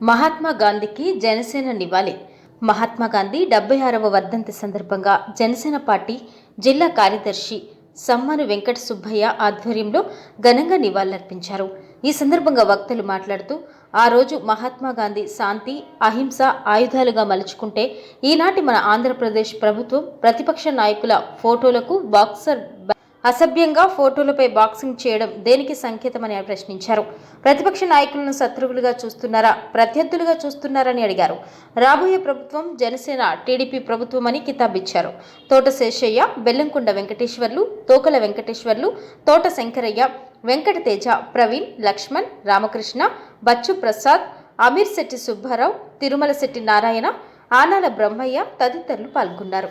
మహాత్మా గాంధీకి జనసేన నివాళి. మహాత్మా గాంధీ డెబ్బై ఆరవ వర్ధంతి సందర్భంగా జనసేన పార్టీ జిల్లా కార్యదర్శి సమ్మాను వెంకట సుబ్బయ్య ఆధ్వర్యంలో ఘనంగా నివాళులర్పించారు. ఈ సందర్భంగా వక్తలు మాట్లాడుతూ ఆ రోజు మహాత్మా గాంధీ శాంతి అహింస ఆయుధాలుగా మలుచుకుంటే ఈనాటి మన ఆంధ్రప్రదేశ్ ప్రభుత్వం ప్రతిపక్ష నాయకుల ఫోటోలకు బాక్సర్ అసభ్యంగా ఫోటోలపై బాక్సింగ్ చేయడం దేనికి సంకేతమని ప్రశ్నించారు. ప్రతిపక్ష నాయకులను శత్రువులుగా చూస్తున్నారా ప్రత్యర్థులుగా చూస్తున్నారని అడిగారు. రాబోయే ప్రభుత్వం జనసేన టీడీపీ ప్రభుత్వం అని కితాబిచ్చారు. తోట శేషయ్య బెల్లంకొండ వెంకటేశ్వర్లు తోకల వెంకటేశ్వర్లు తోట శంకరయ్య వెంకట తేజ ప్రవీణ్ లక్ష్మణ్ రామకృష్ణ బచ్చు ప్రసాద్ అమీర్ శెట్టి సుబ్బారావు తిరుమల శెట్టి నారాయణ ఆనాల బ్రహ్మయ్య తదితరులు పాల్గొన్నారు.